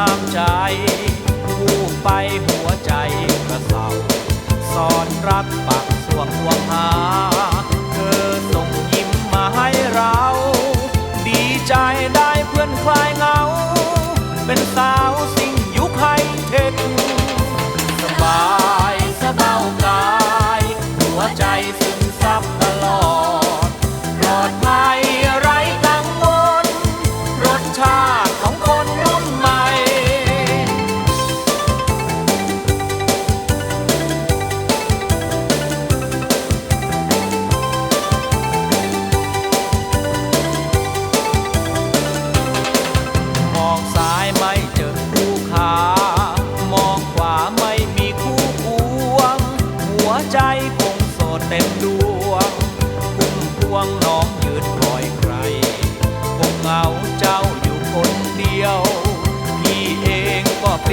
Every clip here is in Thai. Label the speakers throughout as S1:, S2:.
S1: ามใจผู้ไปหัวใจกระเสาสอนรักปักสวงหวหา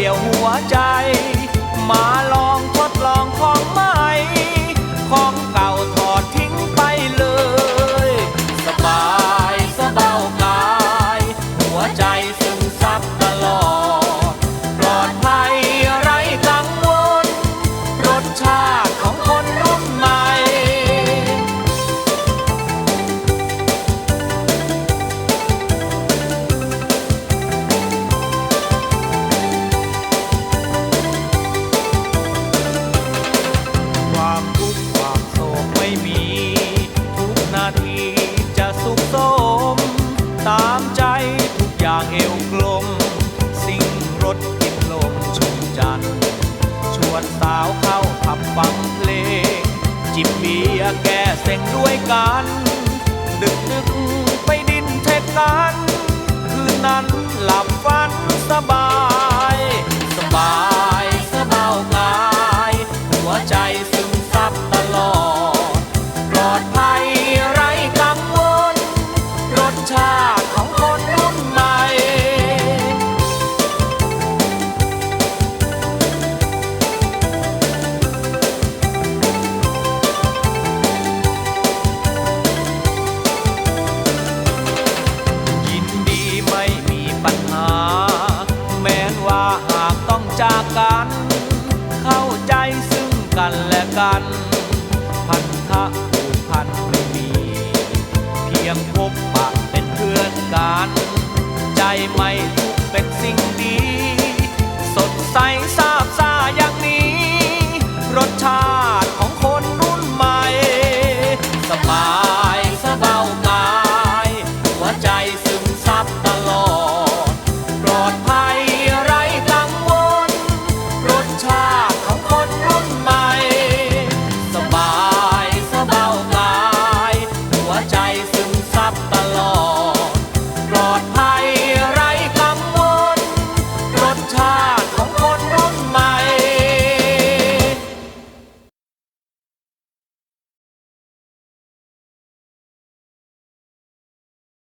S1: ี่ยวหัวใจ เอวกลม สิ่งรถกิดลมชุมจัน ชวนสาวเข้าผับฟังเพลง จิบเบียแก้เสงด้วยกัน ดึกดึกไปดินเทกัน คืนนั้นหลับฝันสบาย จากกัน เข้าใจซึ่งกันและกัน พันธะผูกพันไม่มี เพียงพบปะเป็นเพื่อนกัน ใจไม่ทุกเป็นสิ่งดี สดใสซาบซ่า